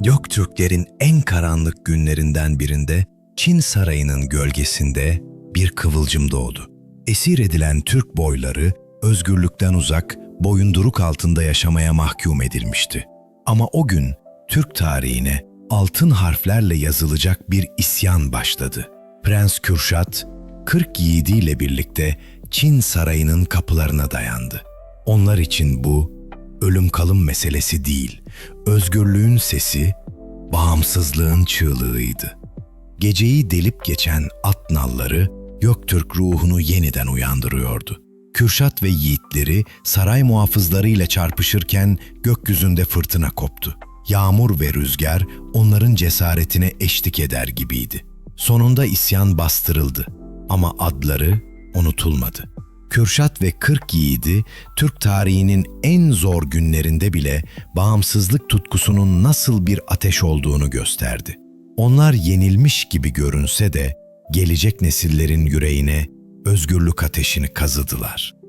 Göktürklerin en karanlık günlerinden birinde Çin sarayının gölgesinde bir kıvılcım doğdu. Esir edilen Türk boyları özgürlükten uzak, boyunduruk altında yaşamaya mahkum edilmişti. Ama o gün Türk tarihine altın harflerle yazılacak bir isyan başladı. Prens Kürşat, 40 yiğidiyle birlikte Çin sarayının kapılarına dayandı. Onlar için bu ölüm kalım meselesi değil, özgürlüğün sesi, bağımsızlığın çığlığıydı. Geceyi delip geçen at nalları Göktürk ruhunu yeniden uyandırıyordu. Kürşat ve yiğitleri saray muhafızlarıyla çarpışırken gökyüzünde fırtına koptu. Yağmur ve rüzgar onların cesaretine eşlik eder gibiydi. Sonunda isyan bastırıldı ama adları unutulmadı. Kürşat ve 40 yiğidi Türk tarihinin en zor günlerinde bile bağımsızlık tutkusunun nasıl bir ateş olduğunu gösterdi. Onlar yenilmiş gibi görünse de gelecek nesillerin yüreğine özgürlük ateşini kazıdılar.